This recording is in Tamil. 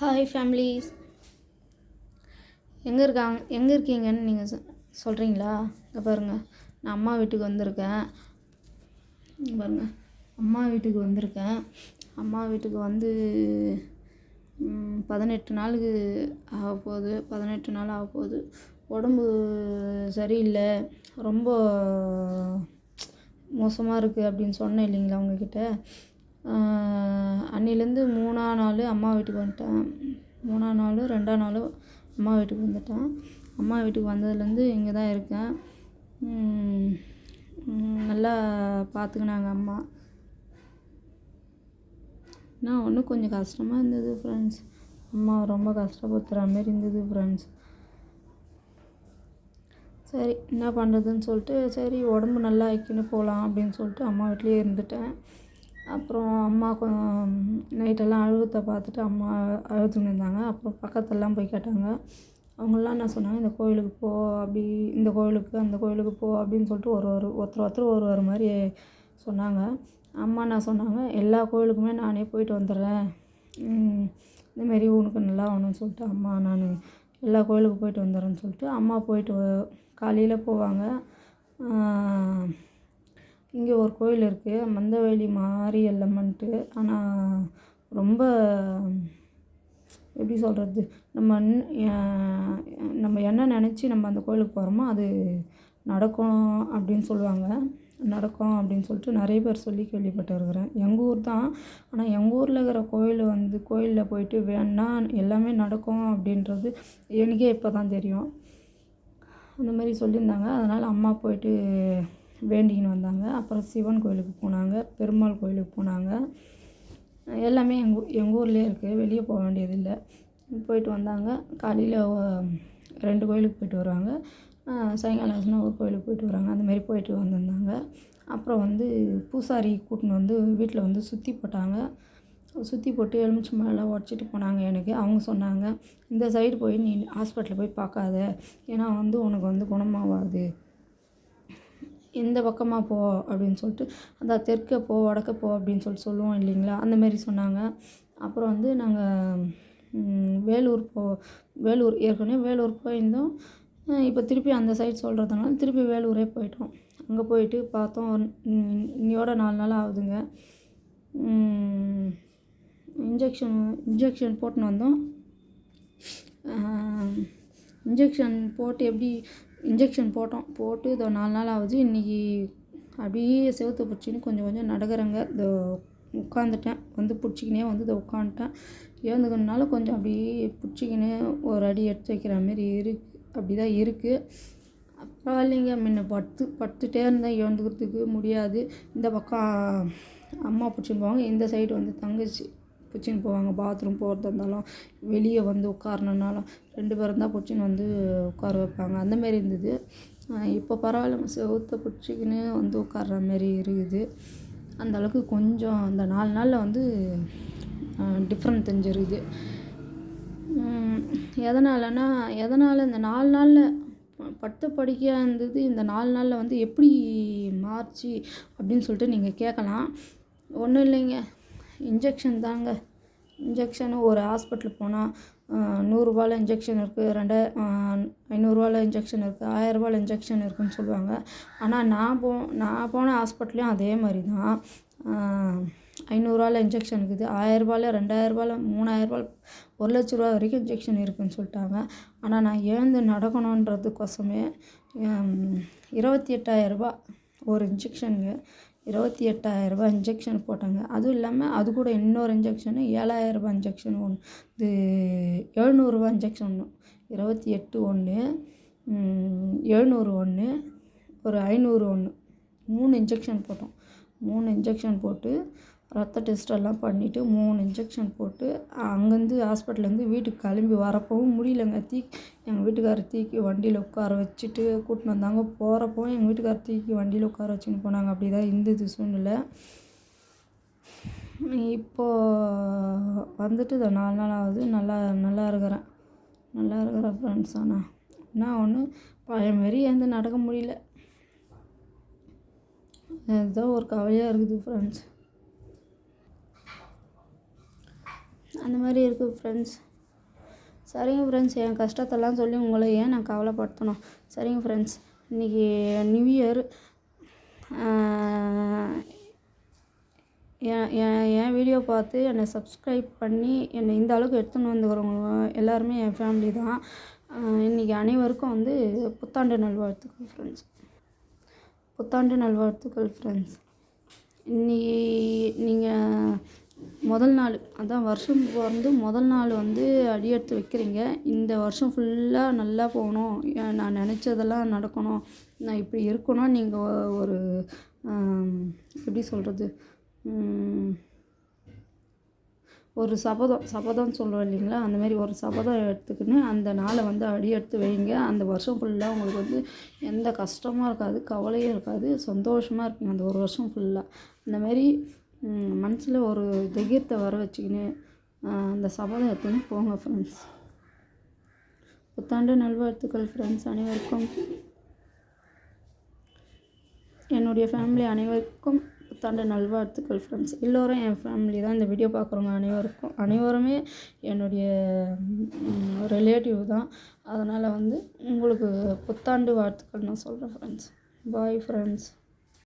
ஹாய் ஃபேமிலிஸ் எங்கே இருக்காங்க எங்கே இருக்கீங்கன்னு நீங்கள் சொ சொல்கிறீங்களா இங்கே பாருங்கள் நான் அம்மா வீட்டுக்கு வந்திருக்கேன். பாருங்கள் அம்மா வீட்டுக்கு வந்திருக்கேன். அம்மா வீட்டுக்கு வந்து பதினெட்டு நாளுக்கு ஆக போகுது. பதினெட்டு நாள் ஆக போகுது. உடம்பு சரியில்லை. ரொம்ப மோசமாக இருக்குது அப்படின்னு சொன்னேன் இல்லைங்களா உங்ககிட்ட? அன்னிலேருந்து மூணா நாள் அம்மா வீட்டுக்கு வந்துட்டேன். மூணா நாள் ரெண்டாம் நாள் அம்மா வீட்டுக்கு வந்துட்டேன். அம்மா வீட்டுக்கு வந்ததுலேருந்து இங்கே தான் இருக்கேன். நல்லா பார்த்துக்கினாங்க அம்மா. நான் ஒன்றும் கொஞ்சம் கஷ்டமாக இருந்தது ஃப்ரெண்ட்ஸ் அம்மா ரொம்ப கஷ்டப்படுத்துகிற மாரி இருந்தது ஃப்ரெண்ட்ஸ் சரி என்ன பண்ணுறதுன்னு சொல்லிட்டு சரி உடம்பு நல்லா ஆக்கின்னு போகலாம் அப்படின்னு சொல்லிட்டு அம்மா வீட்லேயே இருந்துட்டேன். அப்புறம் அம்மா கொஞ்சம் நைட்டெல்லாம் அழுகத்தை பார்த்துட்டு அம்மா அழுதுன்னு இருந்தாங்க அப்புறம் பக்கத்துலலாம் போய் கேட்டாங்க. அவங்களாம் என்ன சொன்னாங்க? இந்த கோயிலுக்கு போ அப்படி இந்த கோயிலுக்கு அந்த கோயிலுக்கு போ அப்படின்னு சொல்லிட்டு ஒரு ஒரு ஒருத்தர் ஒருத்தர் ஒரு ஒரு மாதிரி சொன்னாங்க. அம்மா என்ன சொன்னாங்க? எல்லா கோயிலுக்குமே நானே போயிட்டு வந்துடுறேன். இந்தமாரி உனக்கு நல்லா ஆகணும்னு சொல்லிட்டு அம்மா நான் எல்லா கோயிலுக்கு போயிட்டு வந்துடுறேன்னு சொல்லிட்டு அம்மா போயிட்டு காலையில் போவாங்க. இங்கே ஒரு கோயில் இருக்குது மந்தவெளி மாரி ஆனால் ரொம்ப எப்படி சொல்கிறது நம்ம நம்ம என்ன நினச்சி நம்ம அந்த கோயிலுக்கு போகிறோமோ அது நடக்கும் அப்படின்னு சொல்லுவாங்க. நடக்கும் அப்படின்னு சொல்லிட்டு நிறைய பேர் சொல்லி கேள்விப்பட்டிருக்கிறேன். எங்கள் ஊர் தான் ஆனால் எங்கள் ஊரில் இருக்கிற கோயில் வந்து கோயிலில் போயிட்டு வேணா எல்லாமே நடக்கும் அப்படின்றது எனக்கே இப்போ தான் தெரியும். அந்த மாதிரி சொல்லியிருந்தாங்க. அதனால் அம்மா போயிட்டு வேண்டிக்கின்னு வந்தாங்க. அப்புறம் சிவன் கோயிலுக்கு போனாங்க. பெருமாள் கோயிலுக்கு போனாங்க. எல்லாமே எங்கள் எங்கள் ஊர்லேயே இருக்குது வெளியே போக வேண்டியதில்லை. போயிட்டு வந்தாங்க. காலையில் ரெண்டு கோயிலுக்கு போயிட்டு வருவாங்க. சாயங்காலம் ஆச்சுன்னா ஒரு கோயிலுக்கு போயிட்டு வராங்க அந்த மாதிரி போயிட்டு வந்திருந்தாங்க. அப்புறம் வந்து பூசாரி கூட்டின்னு வந்து வீட்டில் வந்து சுற்றி போட்டாங்க. சுற்றி போட்டு எலுமிச்சு மலைலாம் உடச்சிட்டு போனாங்க எனக்கு. அவங்க சொன்னாங்க இந்த சைடு போய் நீ ஹாஸ்பிட்டலில் போய் பார்க்காத. ஏன்னா வந்து உனக்கு வந்து குணமாகாது. இந்த பக்கமாக போ அப்படின்னு சொல்லிட்டு அந்த தெற்க போ வடக்க போ அப்படின்னு சொல்லிட்டு சொல்லுவோம் இல்லைங்களா? அந்த மாரி சொன்னாங்க. அப்புறம் வந்து நாங்கள் வேலூர் போ வேலூர் ஏற்கனவே வேலூர் போயிருந்தோம். இப்போ திருப்பி அந்த சைட் சொல்கிறதுனால திருப்பி வேலூரே போயிட்டோம். அங்கே போயிட்டு பார்த்தோம். இன்னையோட நாலு நாள் ஆகுதுங்க. இன்ஜெக்ஷன் இன்ஜெக்ஷன் போட்டுன்னு வந்தோம். இன்ஜெக்ஷன் போட்டு எப்படி இன்ஜெக்ஷன் போட்டோம். போட்டு இதோ நாலு நாள் ஆகுது இன்றைக்கி அப்படியே செவுத்து பிடிச்சின்னு கொஞ்சம் கொஞ்சம் நடக்கிறேங்க. இதோ உட்காந்துட்டேன் வந்து பிடிச்சிக்கினே வந்து இதை உட்காந்துட்டேன் ஏந்துக்கணுனால கொஞ்சம் அப்படியே பிடிச்சிக்கினே ஒரு அடி எடுத்து வைக்கிற மாரி இருக்கு. அப்படி தான் இருக்குது பரவாயில்லைங்க. முன்ன படுத்து படுத்துட்டே இருந்தேன். எழுந்துக்கிறதுக்கு முடியாது. இந்த பக்கம் அம்மா பிடிச்சின்னு போவாங்க. இந்த சைடு வந்து தங்கச்சி. பிடிச்சின்னு போவாங்க பாத்ரூம் போகிறதா இருந்தாலும் வெளியே வந்து உட்காரணுன்னாலும் ரெண்டு பேரும் தான் பிடிச்சின்னு வந்து உட்கார வைப்பாங்க. அந்த மாரி இருந்தது. இப்போ பரவாயில்லைங்க செவுத்த பிடிச்சிக்கின்னு வந்து உட்கார்ற மாரி இருக்குது. அந்த அளவுக்கு கொஞ்சம் அந்த நாலு நாளில் வந்து டிஃப்ரெண்ட் தெரிஞ்சிருக்குது எதனாலன்னா எதனால் இந்த நாலு நாளில் பட்டு படிக்கையாக இருந்தது இந்த நாலு நாளில் வந்து எப்படி மாறுச்சு அப்படின்னு சொல்லிட்டு நீங்கள் கேட்கலாம். ஒன்றும் இல்லைங்க. இன்ஜெக்ஷன் தாங்க. இன்ஜெக்ஷனு ஒரு ஹாஸ்பிட்டல் போனால் நூறுரூவாவில் இன்ஜெக்ஷன் இருக்குது ரெண்டா ஐநூறுரூவாவில் இன்ஜெக்ஷன் இருக்குது ஆயரரூபால இன்ஜெக்ஷன் இருக்குதுன்னு சொல்லுவாங்க. ஆனால் நான் போ நான் போன ஹாஸ்பிட்டலையும் அதே மாதிரி தான். ஐநூறுரூவால இன்ஜெக்ஷன் இருக்குது ஆயரரூபால ரெண்டாயிரரூபாவில் மூணாயிரரூபாவில் ஒரு லட்ச ரூபா வரைக்கும் இன்ஜெக்ஷன் இருக்குன்னு சொல்லிட்டாங்க. ஆனால் நான் எழுந்து நடக்கணுன்றதுக்கோசமே இருபத்தி எட்டாயிரரூபா ஒரு இன்ஜெக்ஷனுங்க. இருபத்தி எட்டாயிரரூபா இன்ஜெக்ஷன் போட்டாங்க. அதுவும் இல்லாமல் அது கூட இன்னொரு இன்ஜெக்ஷனு ஏழாயிரரூபா இன்ஜெக்ஷன் ஒன்று இது எழுநூறுபா இன்ஜெக்ஷன் ஒன்று இருபத்தி எட்டு ஒன்று எழுநூறு ஒன்று ஒரு ஐநூறு ஒன்று மூணு இன்ஜெக்ஷன் போட்டோம். மூணு இன்ஜெக்ஷன் போட்டு ரத்த டெஸ்ட்டெல்லாம் பண்ணிவிட்டு மூணு இன்ஜெக்ஷன் போட்டு அங்கேருந்து ஹாஸ்பிட்டல்லேருந்து வீட்டுக்கு கிளம்பி வரப்பவும் முடியலங்க. தீ எங்கள் வீட்டுக்காரர் தீக்கி வண்டியில் உட்கார வச்சுட்டு கூட்டின்னு வந்தாங்க. போகிறப்பவும் எங்கள் வீட்டுக்காரர் தீக்கி வண்டியில் உட்கார வச்சுன்னு போனாங்க. அப்படி தான் இருந்தது சூழ்நிலை. இப்போ வந்துட்டு இதை நாலு நாள் ஆகுது. நல்லா நல்லா இருக்கிறேன். நல்லா இருக்கிறேன் ஃப்ரெண்ட்ஸ் ஆனால் என்ன ஒன்று பழைய மாரி எழுந்து நடக்க முடியல. இதுதான் ஒரு கவலையாக இருக்குது ஃப்ரெண்ட்ஸ் அந்த மாதிரி இருக்குது ஃப்ரெண்ட்ஸ் சரிங்க ஃப்ரெண்ட்ஸ் என் கஷ்டத்தெல்லாம் சொல்லி உங்களை ஏன் நான் கவலைப்படுத்தணும்? சரிங்க ஃப்ரெண்ட்ஸ் இன்றைக்கி நியூ இயர் என் என் என் வீடியோ பார்த்து என்னை சப்ஸ்கிரைப் பண்ணி என்னை இந்த அளவுக்கு எடுத்துன்னு வந்துக்கிறவங்க எல்லாருமே என் ஃபேமிலி தான். இன்றைக்கி அனைவருக்கும் வந்து புத்தாண்டு நல்வாழ்த்துக்கள் ஃப்ரெண்ட்ஸ் புத்தாண்டு நல்வாழ்த்துக்கள் ஃப்ரெண்ட்ஸ் இன்னைக்கு நீங்கள் முதல் நாள் அதான் வருஷம் பிறந்து முதல் நாள் வந்து அடியெடுத்து வைக்கிறீங்க. இந்த வருஷம் ஃபுல்லாக நல்லா போகணும். ஏன் நான் நினச்சதெல்லாம் நடக்கணும். நான் இப்படி இருக்கணும் நீங்கள் ஒரு எப்படி சொல்கிறது ஒரு சபதம் சபதம் சொல்கிறோம் இல்லைங்களா? அந்த மாதிரி ஒரு சபதம் எடுத்துக்கின்னு அந்த நாளை வந்து அடி எடுத்து வைங்க. அந்த வருஷம் ஃபுல்லாக உங்களுக்கு வந்து எந்த கஷ்டமும் இருக்காது கவலையும் இருக்காது சந்தோஷமாக இருப்பீங்க அந்த ஒரு வருஷம் ஃபுல்லாக அந்த மாதிரி மனசில் ஒரு தைரியத்தை வர வச்சுக்கின்னு அந்த சபதம் எடுத்துன்னு போங்க ஃப்ரெண்ட்ஸ் புத்தாண்டு நல்வாழ்த்துக்கள் ஃப்ரெண்ட்ஸ் அனைவருக்கும். என்னுடைய ஃபேமிலி அனைவருக்கும் புத்தாண்டு நல்வாழ்த்துக்கள் ஃப்ரெண்ட்ஸ் எல்லோரும் என் ஃபேமிலி தான் இந்த வீடியோ பார்க்குறவங்க அனைவருக்கும். அனைவருமே என்னுடைய ரிலேட்டிவ் தான். அதனால் வந்து உங்களுக்கு புத்தாண்டு வாழ்த்துக்கள் நான் சொல்கிறேன் ஃப்ரெண்ட்ஸ் பாய் ஃப்ரெண்ட்ஸ்